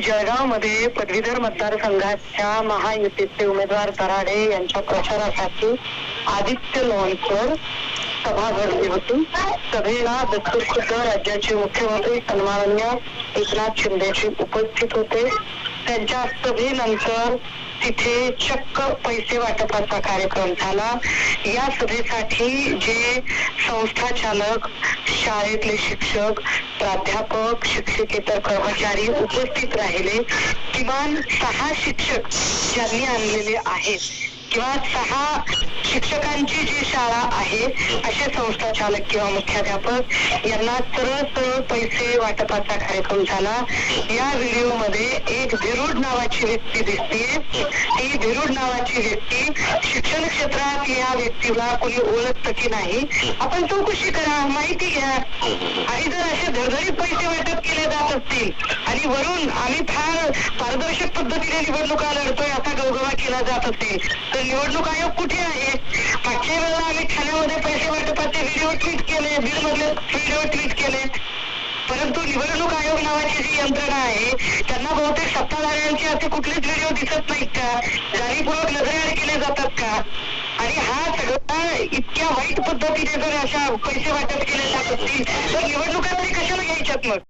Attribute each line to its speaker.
Speaker 1: जळगावमध्ये पदवीधर मतदारसंघाच्या महायुतीचे उमेदवार तराडे यांच्या प्रचारासाठी आदित्य लोणकर सभा घडली होती. सभेला दत्तखुद्ध राज्याचे मुख्यमंत्री सन्माननीय एकनाथ शिंदेजी उपस्थित होते. त्यांच्या सभेनंतर तिथे चक्क पैसे वाटपाचा कार्यक्रम झाला. या सभेसाठी जे संस्था चालक शाळेतले शिक्षक प्राध्यापक शिक्षकेतर कर्मचारी उपस्थित राहिले. किमान सहा शिक्षक ज्यांनी आणलेले आहेत. किंवा सहा शिक्षकांची जी शाळा आहे असे संस्था चालक किंवा मुख्याध्यापक यांना सरळ पैसे वाटपाचा कार्यक्रम झाला. या व्हिडिओमध्ये एक धिरुड नावाची व्यक्ती दिसते ती धिरुड नावाची व्यक्ती शिक्षण क्षेत्रात या व्यक्तीला कोणी ओळखतं की नाही आपण चौकशी करा माहिती घ्या. आणि जर असे धडधडीत पैसे वाटप केले जात असतील आणि वरून आम्ही फार पारदर्शक पद्धतीने निवडणुका लढतोय केला जात असेल तर निवडणूक आयोग कुठे आहे? मागच्या वेळेला आम्ही ठाण्यामध्ये पैसे वाटपाचे व्हिडिओ ट्विट केले बीड मधले व्हिडिओ ट्विट केले. परंतु निवडणूक आयोग नावाची जी यंत्रणा आहे त्यांना बहुतेक सत्ताधाऱ्यांचे असे कुठलेच व्हिडिओ दिसत नाहीत का? जाणीपूर्वक नजरेआड केले जातात का? आणि हा सगळा इतक्या वाईट पद्धतीने जर अशा पैसे वाटप केले जात असतील तर निवडणुका तरी कशाला घ्यायच्यात मग?